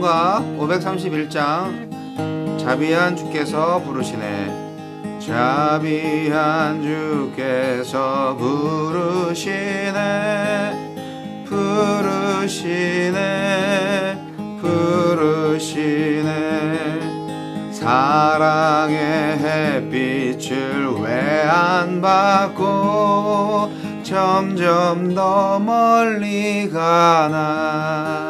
찬송가 531장. 자비한 주께서 부르시네. 자비한 주께서 부르시네. 부르시네. 부르시네. 사랑의 햇빛을 왜 안 받고 점점 더 멀리 가나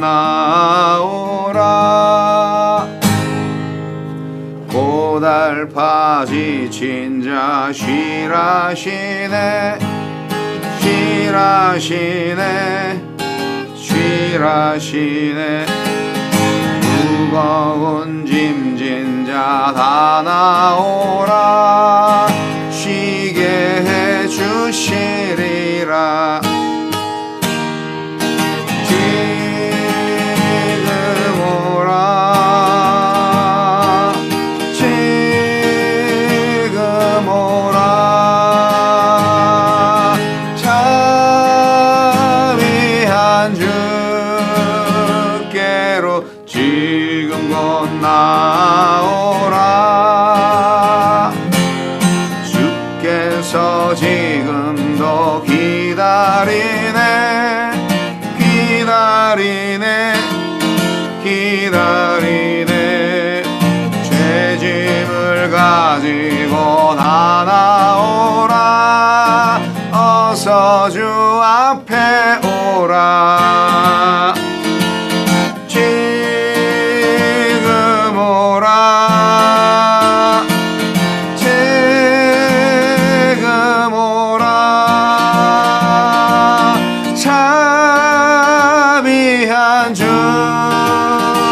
나오라. 고달파 지친 자 쉬라시네 쉬라시네 쉬라시네. 무거운 짐진 자 다 나오라. 쉬게 해 주시리라 기다리네 기다리네. 죄짐을 가지고 다 나오라. 어서 주 앞에 오라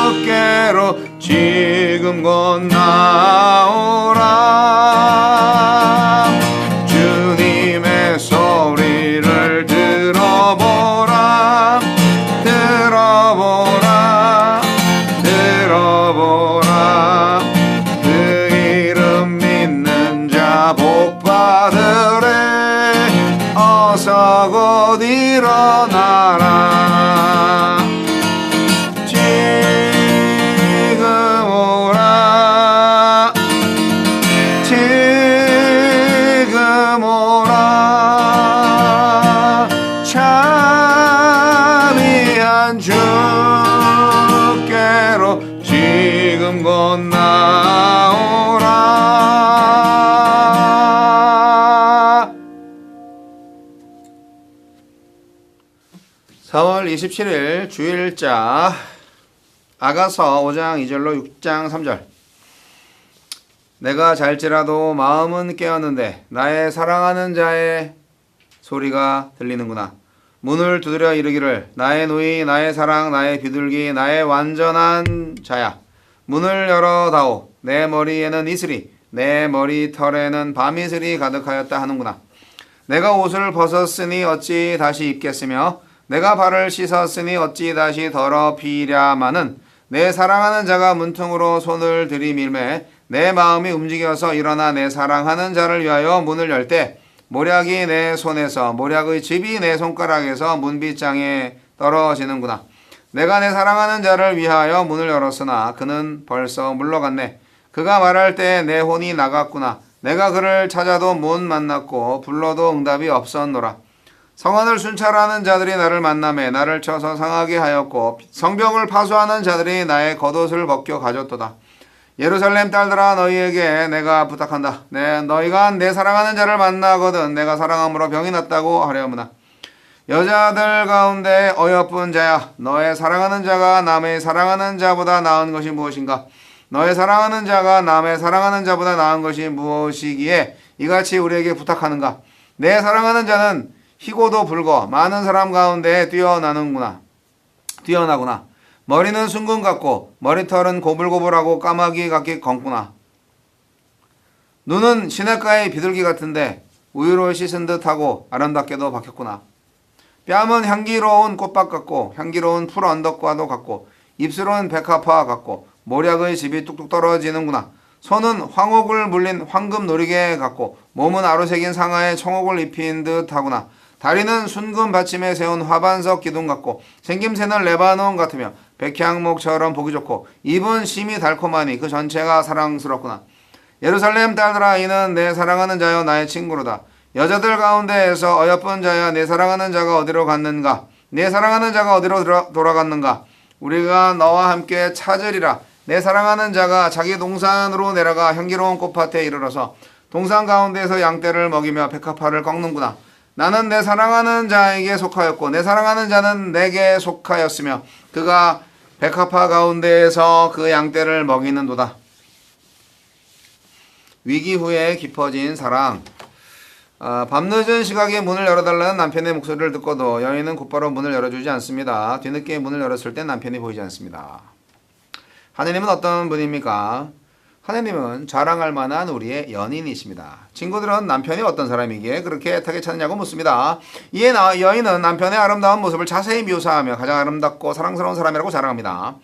주께로 지금 곧 나오라. 주님의 소리를 들어보라. 들어보라. 들어보라. 그 이름 믿는 자 복받으래. 어서 곧 일어나라 27일 주일자. 아가서 5장 2절로 6장 3절. 내가 잘지라도 마음은 깨었는데 나의 사랑하는 자의 소리가 들리는구나. 문을 두드려 이르기를 나의 노이 나의 사랑 나의 비둘기 나의 완전한 자야. 문을 열어다오. 내 머리에는 이슬이 내 머리털에는 밤이슬이 가득하였다 하는구나. 내가 옷을 벗었으니 어찌 다시 입겠으며 내가 발을 씻었으니 어찌 다시 더럽히랴마는 내 사랑하는 자가 문틈으로 손을 들이밀매 내 마음이 움직여서 일어나 내 사랑하는 자를 위하여 문을 열 때 모략이 내 손에서 모략의 집이 내 손가락에서 문빗장에 떨어지는구나. 내가 내 사랑하는 자를 위하여 문을 열었으나 그는 벌써 물러갔네. 그가 말할 때 내 혼이 나갔구나. 내가 그를 찾아도 못 만났고 불러도 응답이 없었노라 성안을 순찰하는 자들이 나를 만남에 나를 쳐서 상하게 하였고 성벽을 파수하는 자들이 나의 겉옷을 벗겨 가졌도다. 예루살렘 딸들아 너희에게 내가 부탁한다. 내 너희가 내 사랑하는 자를 만나거든 내가 사랑함으로 병이 났다고 하려무나. 여자들 가운데 어여쁜 자야 너의 사랑하는 자가 남의 사랑하는 자보다 나은 것이 무엇인가? 너의 사랑하는 자가 남의 사랑하는 자보다 나은 것이 무엇이기에 이같이 우리에게 부탁하는가? 내 사랑하는 자는 희고도 불거 많은 사람 가운데 뛰어나는구나. 뛰어나구나. 머리는 순금 같고 머리털은 고불고불하고 까마귀 같게 검구나. 눈은 시냇가의 비둘기 같은데 우유로 씻은 듯하고 아름답게도 박혔구나. 뺨은 향기로운 꽃밭 같고 향기로운 풀 언덕과도 같고 입술은 백합화 같고 모략의 집이 뚝뚝 떨어지는구나. 손은 황옥을 물린 황금 놀이개 같고 몸은 아로새긴 상하에 청옥을 입힌 듯하구나. 다리는 순금 받침에 세운 화반석 기둥 같고 생김새는 레바논 같으며 백향목처럼 보기 좋고 입은 심이 달콤하니 그 전체가 사랑스럽구나. 예루살렘 딸들아 이는 내 사랑하는 자여 나의 친구로다. 여자들 가운데에서 어여쁜 자야 내 사랑하는 자가 어디로 갔는가? 내 사랑하는 자가 어디로 돌아- 돌아갔는가? 우리가 너와 함께 찾으리라. 내 사랑하는 자가 자기 동산으로 내려가 향기로운 꽃밭에 이르러서 동산 가운데에서 양떼를 먹이며 백합화를 꺾는구나. 나는 내 사랑하는 자에게 속하였고 내 사랑하는 자는 내게 속하였으며 그가 백합화 가운데에서 그 양떼를 먹이는도다. 위기 후에 깊어진 사랑. 아, 밤늦은 시각에 문을 열어달라는 남편의 목소리를 듣고도 여인은 곧바로 문을 열어주지 않습니다. 뒤늦게 문을 열었을 때 남편이 보이지 않습니다. 하느님은 어떤 분입니까? 하느님은 자랑할 만한 우리의 연인이십니다. 친구들은 남편이 어떤 사람이기에 그렇게 애타게 찾느냐고 묻습니다. 이에 나- 여인은 남편의 아름다운 모습을 자세히 묘사하며 가장 아름답고 사랑스러운 사람이라고 자랑합니다.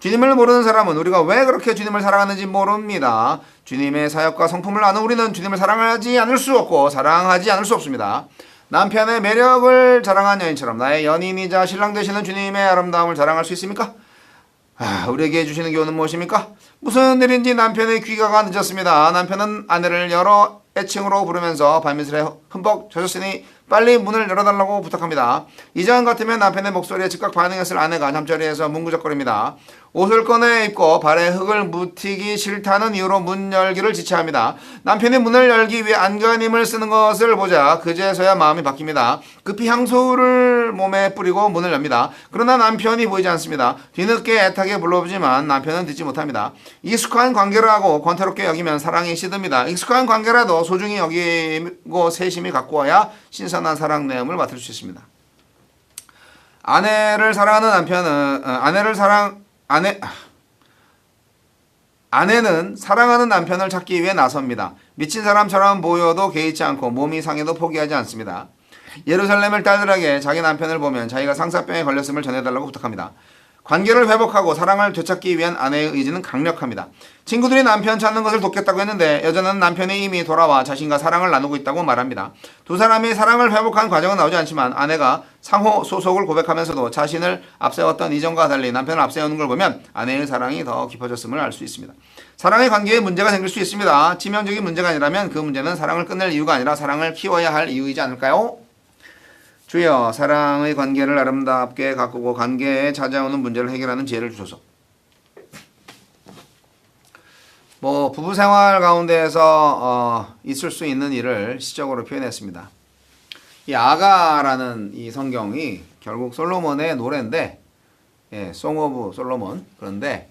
주님을 모르는 사람은 우리가 왜 그렇게 주님을 사랑하는지 모릅니다. 주님의 사역과 성품을 아는 우리는 주님을 사랑하지 않을 수 없고 사랑하지 않을 수 없습니다. 남편의 매력을 자랑한 여인처럼 나의 연인이자 신랑 되시는 주님의 아름다움을 자랑할 수 있습니까? 아, 우리에게 해주시는 교훈은 무엇입니까? 무슨 일인지 남편의 귀가가 늦었습니다. 남편은 아내를 여러 애칭으로 부르면서 발밑에 흠뻑 젖었으니 빨리 문을 열어달라고 부탁합니다. 이전 같으면 남편의 목소리에 즉각 반응했을 아내가 잠자리에서 문구적거립니다. 옷을 꺼내 입고 발에 흙을 묻히기 싫다는 이유로 문 열기를 지체합니다. 남편이 문을 열기 위해 안간힘을 쓰는 것을 보자 그제서야 마음이 바뀝니다. 급히 향수를 몸에 뿌리고 문을 엽니다. 그러나 남편이 보이지 않습니다. 뒤늦게 애타게 불러보지만 남편은 듣지 못합니다. 익숙한 관계라고 권태롭게 여기면 사랑이 시듭니다. 익숙한 관계라도 소중히 여기고 세심히 갖고 와야 신선한 사랑 내음을 맡을 수 있습니다. 아내를 사랑하는 남편은 어, 아내를 사랑 아내 아내는 사랑하는 남편을 찾기 위해 나섭니다. 미친 사람처럼 보여도 개의치 않고 몸이 상해도 포기하지 않습니다. 예루살렘을 딸들에게 자기 남편을 보면 자기가 상사병에 걸렸음을 전해달라고 부탁합니다. 관계를 회복하고 사랑을 되찾기 위한 아내의 의지는 강력합니다. 친구들이 남편 찾는 것을 돕겠다고 했는데 여자는 남편이 이미 돌아와 자신과 사랑을 나누고 있다고 말합니다. 두 사람이 사랑을 회복한 과정은 나오지 않지만 아내가 상호 소속을 고백하면서도 자신을 앞세웠던 이전과 달리 남편을 앞세우는 걸 보면 아내의 사랑이 더 깊어졌음을 알 수 있습니다. 사랑의 관계에 문제가 생길 수 있습니다. 치명적인 문제가 아니라면 그 문제는 사랑을 끝낼 이유가 아니라 사랑을 키워야 할 이유이지 않을까요? 주여 사랑의 관계를 아름답게 가꾸고 관계에 찾아오는 문제를 해결하는 지혜를 주소서. 뭐 부부 생활 가운데에서 어, 있을 수 있는 일을 시적으로 표현했습니다. 이 아가라는 이 성경이 결국 솔로몬의 노래인데, 예, 송 오브 솔로몬 그런데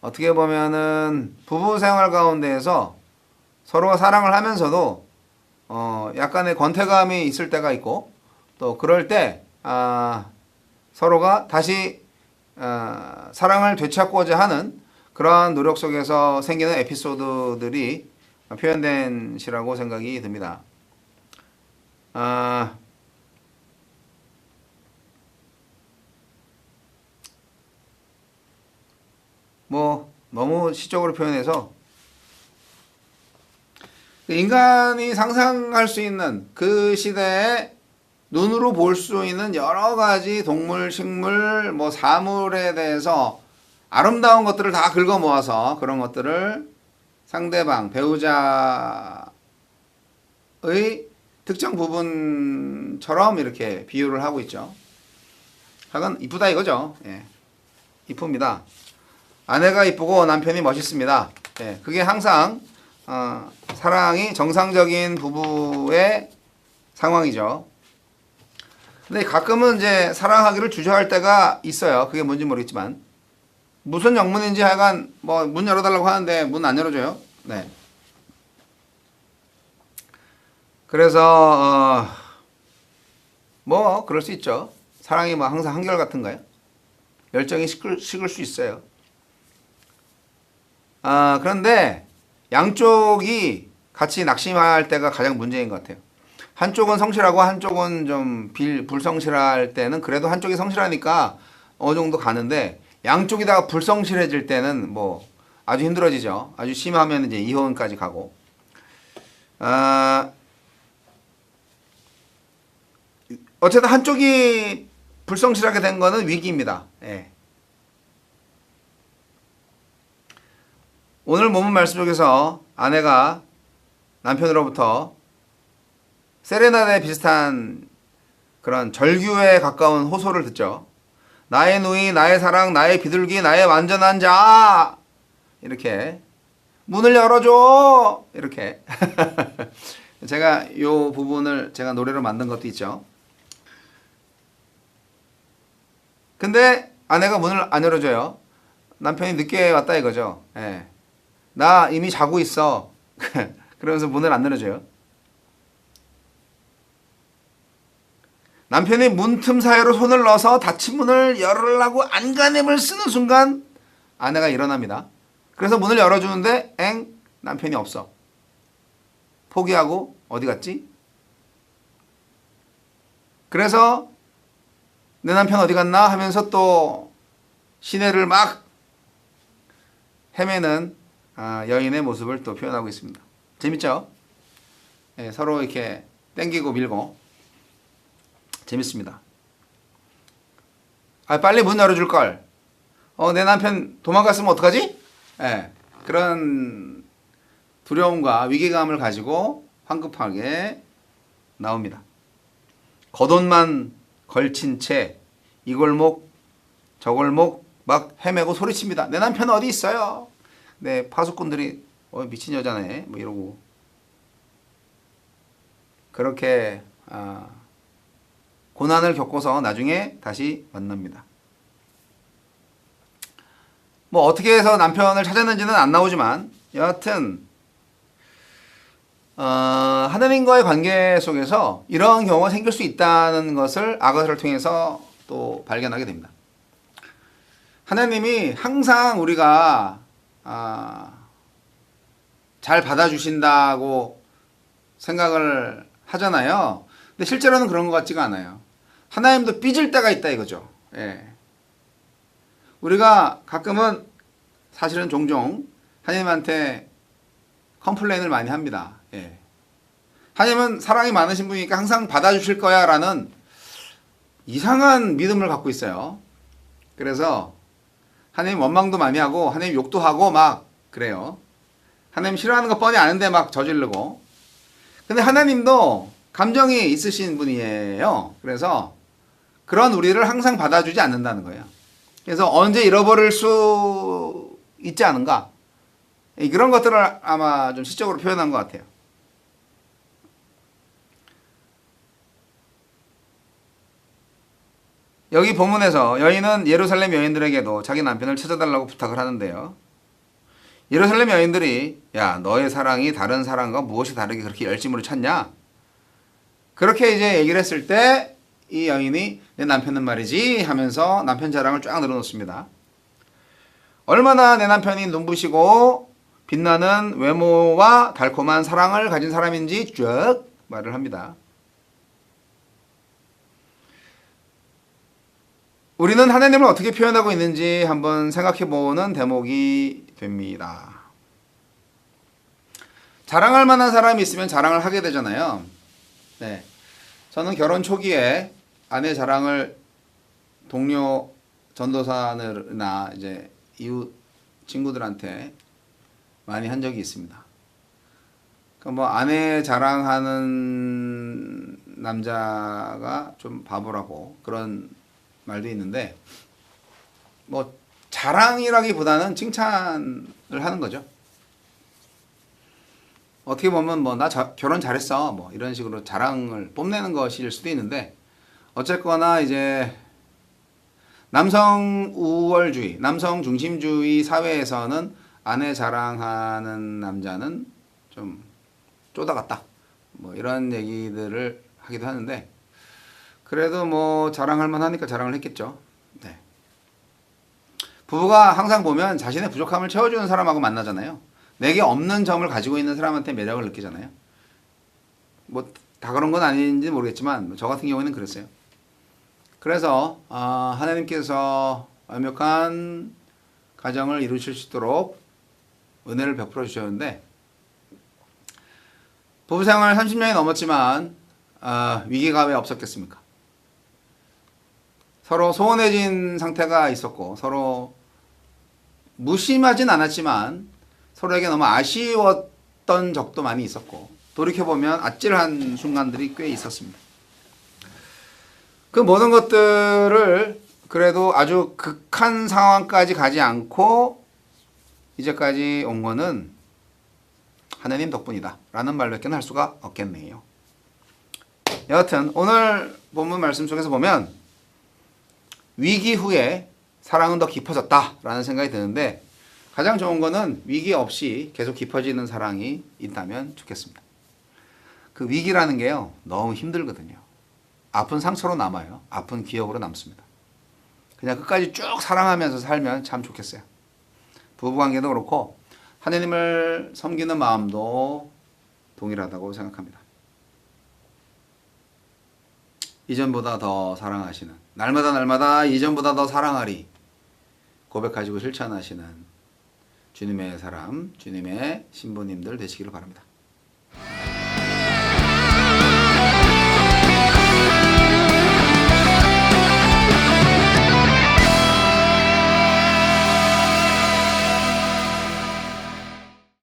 어떻게 보면은 부부 생활 가운데에서 서로가 사랑을 하면서도 어, 약간의 권태감이 있을 때가 있고 또 그럴 때 아, 서로가 다시 아, 사랑을 되찾고자 하는 그러한 노력 속에서 생기는 에피소드들이 표현된 시라고 생각이 듭니다. 아, 뭐 너무 시적으로 표현해서 인간이 상상할 수 있는 그 시대에 눈으로 볼 수 있는 여러 가지 동물, 식물, 뭐 사물에 대해서 아름다운 것들을 다 긁어 모아서 그런 것들을 상대방, 배우자의 특정 부분처럼 이렇게 비유를 하고 있죠. 하여간 이쁘다 이거죠. 예. 이쁩니다. 아내가 이쁘고 남편이 멋있습니다. 예. 그게 항상 어, 사랑이 정상적인 부부의 상황이죠. 근데 가끔은 이제 사랑하기를 주저할 때가 있어요. 그게 뭔지 모르겠지만 무슨 영문인지 하여간 뭐 문 열어달라고 하는데 문 안 열어줘요. 네. 그래서 어, 뭐 그럴 수 있죠. 사랑이 뭐 항상 한결 같은가요? 열정이 식을, 식을 수 있어요. 아 그런데 양쪽이 같이 낙심할 때가 가장 문제인 것 같아요. 한쪽은 성실하고 한쪽은 좀 빌, 불성실할 때는 그래도 한쪽이 성실하니까 어느 정도 가는데 양쪽이 다 불성실해질 때는 뭐 아주 힘들어지죠. 아주 심하면 이제 이혼까지 가고. 아, 어쨌든 한쪽이 불성실하게 된 거는 위기입니다. 예. 오늘 본문 말씀 속에서 아내가 남편으로부터 세레나데 비슷한 그런 절규에 가까운 호소를 듣죠. 나의 누이, 나의 사랑, 나의 비둘기, 나의 완전한 자. 이렇게 문을 열어줘. 이렇게 제가 이 부분을 제가 노래로 만든 것도 있죠. 근데 아내가 문을 안 열어줘요. 남편이 늦게 왔다 이거죠. 예. 나 이미 자고 있어. 그러면서 문을 안 열어줘요. 남편이 문틈 사이로 손을 넣어서 닫힌 문을 열으려고 안간힘을 쓰는 순간 아내가 일어납니다. 그래서 문을 열어주는데 엥 남편이 없어. 포기하고 어디 갔지? 그래서 내 남편 어디 갔나 하면서 또 시내를 막 헤매는 아, 여인의 모습을 또 표현하고 있습니다. 재밌죠? 예, 서로 이렇게 땡기고 밀고 재밌습니다. 아, 빨리 문 열어줄 걸. 어, 내 남편 도망갔으면 어떡하지? 예, 그런 두려움과 위기감을 가지고 황급하게 나옵니다. 겉옷만 걸친 채 이 골목 저 골목 막 헤매고 소리칩니다. 내 남편 어디 있어요? 네 파수꾼들이 어, 미친 여자네 뭐 이러고 그렇게 아, 고난을 겪고서 나중에 다시 만납니다. 뭐 어떻게 해서 남편을 찾았는지는 안 나오지만 여하튼 어, 하나님과의 관계 속에서 이런 경우가 생길 수 있다는 것을 아가서를 통해서 또 발견하게 됩니다. 하나님이 항상 우리가 아, 잘 받아주신다고 생각을 하잖아요. 근데 실제로는 그런 것 같지가 않아요. 하나님도 삐질 때가 있다 이거죠. 예. 우리가 가끔은 사실은 종종 하나님한테 컴플레인을 많이 합니다. 예. 하나님은 사랑이 많으신 분이니까 항상 받아주실 거야 라는 이상한 믿음을 갖고 있어요. 그래서 하나님 원망도 많이 하고 하나님 욕도 하고 막 그래요. 하나님 싫어하는 거 뻔히 아는데 막 저지르고. 근데 하나님도 감정이 있으신 분이에요. 그래서 그런 우리를 항상 받아주지 않는다는 거예요. 그래서 언제 잃어버릴 수 있지 않은가? 그런 것들을 아마 좀 시적으로 표현한 것 같아요. 여기 본문에서 여인은 예루살렘 여인들에게도 자기 남편을 찾아달라고 부탁을 하는데요. 예루살렘 여인들이 야 너의 사랑이 다른 사랑과 무엇이 다르게 그렇게 열심으로 찾냐? 그렇게 이제 얘기를 했을 때 이 여인이 내 남편은 말이지 하면서 남편 자랑을 쫙 늘어놓습니다. 얼마나 내 남편이 눈부시고 빛나는 외모와 달콤한 사랑을 가진 사람인지 쭉 말을 합니다. 우리는 하나님을 어떻게 표현하고 있는지 한번 생각해 보는 대목이 됩니다. 자랑할 만한 사람이 있으면 자랑을 하게 되잖아요. 네. 저는 결혼 초기에 아내 자랑을 동료 전도사나 이제 이웃 친구들한테 많이 한 적이 있습니다. 그뭐 아내 자랑하는 남자가 좀 바보라고 그런 말도 있는데 뭐 자랑이라기보다는 칭찬을 하는 거죠. 어떻게 보면 뭐 나 결혼 잘했어 뭐 이런 식으로 자랑을 뽐내는 것일 수도 있는데 어쨌거나 이제 남성 우월주의, 남성 중심주의 사회에서는 아내 자랑하는 남자는 좀 쪼다갔다. 뭐 이런 얘기들을 하기도 하는데 그래도 뭐 자랑할 만하니까 자랑을 했겠죠. 네. 부부가 항상 보면 자신의 부족함을 채워주는 사람하고 만나잖아요. 내게 없는 점을 가지고 있는 사람한테 매력을 느끼잖아요. 뭐 다 그런 건 아닌지 모르겠지만 저 같은 경우에는 그랬어요. 그래서 아, 하나님께서 완벽한 가정을 이루실 수 있도록 은혜를 베풀어 주셨는데 부부 생활 30년이 넘었지만 아, 위기가 왜 없었겠습니까? 서로 소원해진 상태가 있었고 서로 무심하진 않았지만 서로에게 너무 아쉬웠던 적도 많이 있었고 돌이켜보면 아찔한 순간들이 꽤 있었습니다. 그 모든 것들을 그래도 아주 극한 상황까지 가지 않고 이제까지 온 거는 하나님 덕분이다 라는 말밖에 할 수가 없겠네요. 여하튼 오늘 본문 말씀 속에서 보면 위기 후에 사랑은 더 깊어졌다 라는 생각이 드는데 가장 좋은 거는 위기 없이 계속 깊어지는 사랑이 있다면 좋겠습니다. 그 위기라는 게요 너무 힘들거든요. 아픈 상처로 남아요. 아픈 기억으로 남습니다. 그냥 끝까지 쭉 사랑하면서 살면 참 좋겠어요. 부부관계도 그렇고 하나님을 섬기는 마음도 동일하다고 생각합니다. 이전보다 더 사랑하시는 날마다 날마다 이전보다 더 사랑하리 고백하시고 실천하시는 주님의 사람, 주님의 신부님들 되시기를 바랍니다.